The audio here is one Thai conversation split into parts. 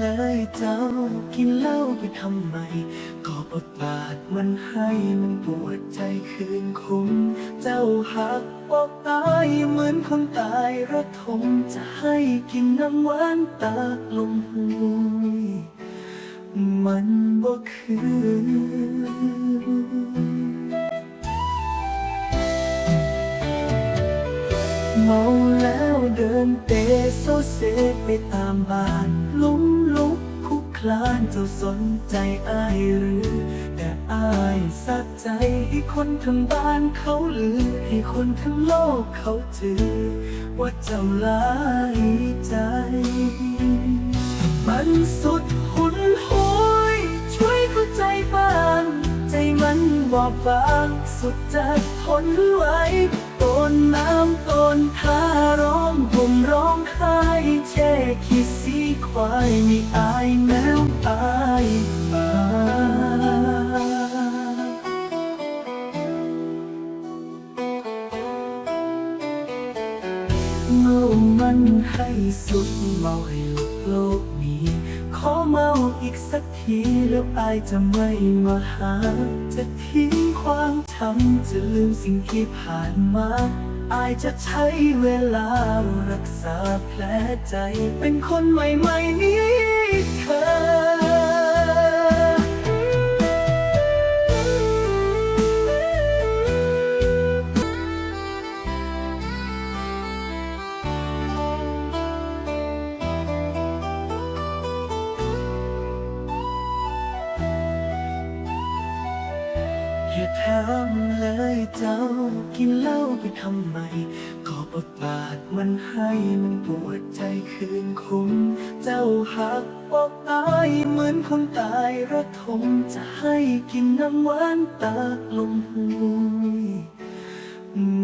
เลยเจ้ากินเหล้าไปทำไม ก็บทบาทมันให้มันปวดใจคืนคุมเจ้าหักอกตายเหมือนคนตายระทมจะให้กินน้ำหวานตากลมหุยมันบ่คือ เมาแล้วเดินเตะโซเซไปตามบ้านลุ้มลุกคุกคลานเจ้าสนใจอายหรือ แต่อายสักใจให้คนทั้งบ้านเขาลือ ให้คนทั้งโลกเขาจือ ว่าเจ้าลายใจ มันสุดหุนหอยช่วยเข้าใจบ้าง ใจมันบอบบางสุดจะทนไหว ต้นน้ำต้นท่าร้องห่มร้องไห้แช่ขี้สีควายมีอายแมวอายมาเมามันให้สุดเมาให้ลุดโลก เมาอีกสักทีแล้วอายจะไม่มาหา จะทิ้งความช้ำจะลืมสิ่งที่ผ่านมา อายจะใช้เวลารักษาแผลใจ เป็นคนใหม่ๆนี้เธอ ถามเลยเจ้ากินเหล้าไปทำไม ก็บทบาทมันให้มันปวดใจคืนคุ้มเจ้าหักบอกตายเหมือนคนตายระทมจะให้กินน้ำหวานตากลมหุย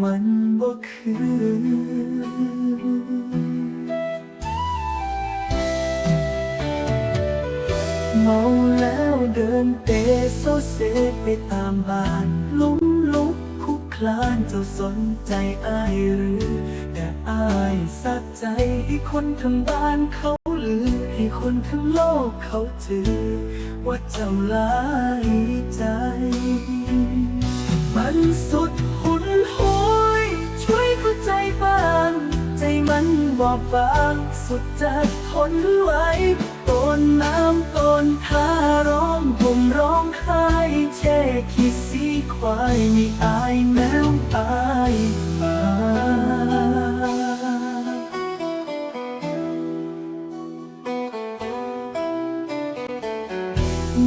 มันบ่คือ มาแล้วเดินเตะโซเซไปตามบ้านลุ้มลุกคุกคลานเจ้าสนใจอายหรือ แต่อายสักใจให้คนทั้งบ้านเขาลือ ให้คนทั้งโลกเขาถือ ว่าเจ้าลายใจ อบบางสุดจะทนไหวต้นน้ำต้นท่าร้องห่มร้องไห้แช่ขี้สีควายมีอายแมวอายมา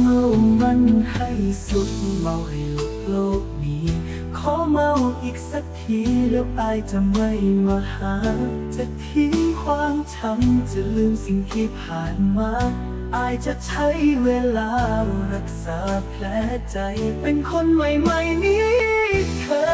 เมามันให้สุดเมาให้ลุดโลก ขอเมาอีกสักทีแล้วอายจะไม่มาหา จะทิ้งความช้ำจะลืมสิ่งที่ผ่านมาอายจะใช้เวลารักษาแผลใจ เป็นคนใหม่ๆนี้เธอ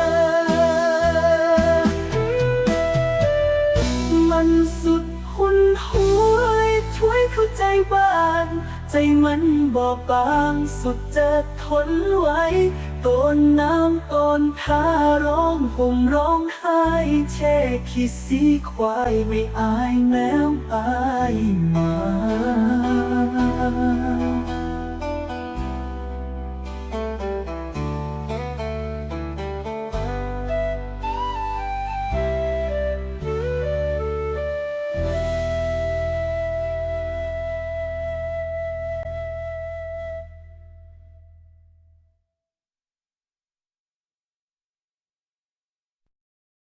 มันสุดหุนหวยช่วยเข้าใจบ้าง ใจมันบอบบางสุดจะทนไหวต้ นน้ำต้นท่าร้องผมร้องไห้เช่คิดสีควายไม่อายแมวอาย